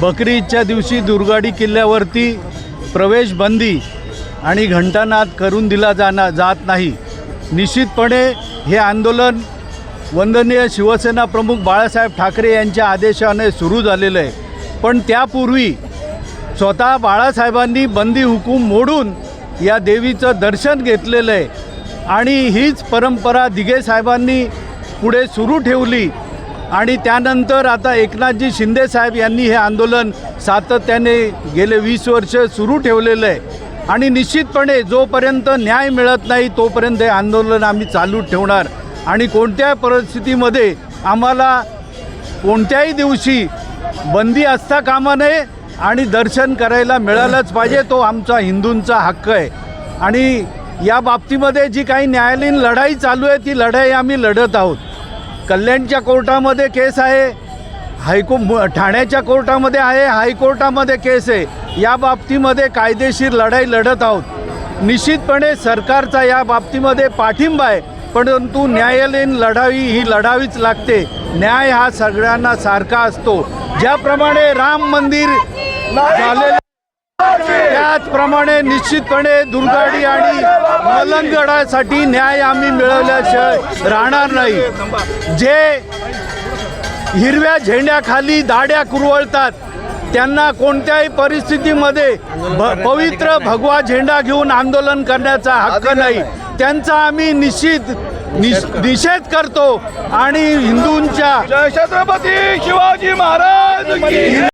बकरी ईदच्या दिवशी दुर्गाडी किल्ल्यावरती प्रवेश बंदी आणि घंटानाद करून दिला जाना जात नाही. निश्चितपणे हे आंदोलन वंदनीय शिवसेना प्रमुख बाळासाहेब ठाकरे यांच्या आदेशाने सुरू झालेलं आहे. पण त्यापूर्वी स्वतः बाळासाहेबांनी बंदी हुकूम मोडून या देवीचं दर्शन घेतलेलं आहे. आणि हीच परंपरा दिघे साहेबांनी पुढे सुरू ठेवली. आणि त्यानंतर आता एकनाथजी शिंदे साहेब यांनी हे आंदोलन सातत्याने गेले वीस वर्ष सुरू ठेवलेलं आहे. आणि निश्चितपणे जोपर्यंत न्याय मिळत नाही तोपर्यंत हे आंदोलन आम्ही चालू ठेवणार. आणि कोणत्या परिस्थितीमध्ये आम्हाला कोणत्याही दिवशी बंदी असता कामा नये आणि दर्शन करायला मिळालंच पाहिजे तो आमचा हिंदूंचा हक्क आहे. आणि या बाबतीमध्ये जी काही न्यायालयीन लढाई चालू आहे ती लढाई आम्ही लढत आहोत. कल्याणच्या कोर्टामध्ये केस आहे. हायको ठाण्याच्या कोर्टामध्ये आहे हायकोर्टामध्ये केस आहे. या बाबतीमध्ये कायदेशीर लढाई लढत आहोत. निश्चितपणे सरकारचा या बाबतीमध्ये पाठिंबा आहे परंतु न्यायालयीन लढाई ही लढावीच लागते. न्याय हा सगळ्यांना सारखा असतो. ज्याप्रमाणे राम मंदिर झालेलं त्याचप्रमाणे निश्चितपणे दुर्गाडी आणि मलंगडासाठी न्याय आम्ही मिळवल्याशिवाय राहणार नाही. जे हिरव्या झेंड्याखाली दाड्या कुरवळतात त्यांना कोणत्याही परिस्थितीमध्ये पवित्र भगवा झेंडा घेऊन आंदोलन करण्याचा हक्क नाही. त्यांचा आम्ही निश्चित निष निषेध करतो आणि हिंदूंच्या छत्रपती शिवाजी महाराज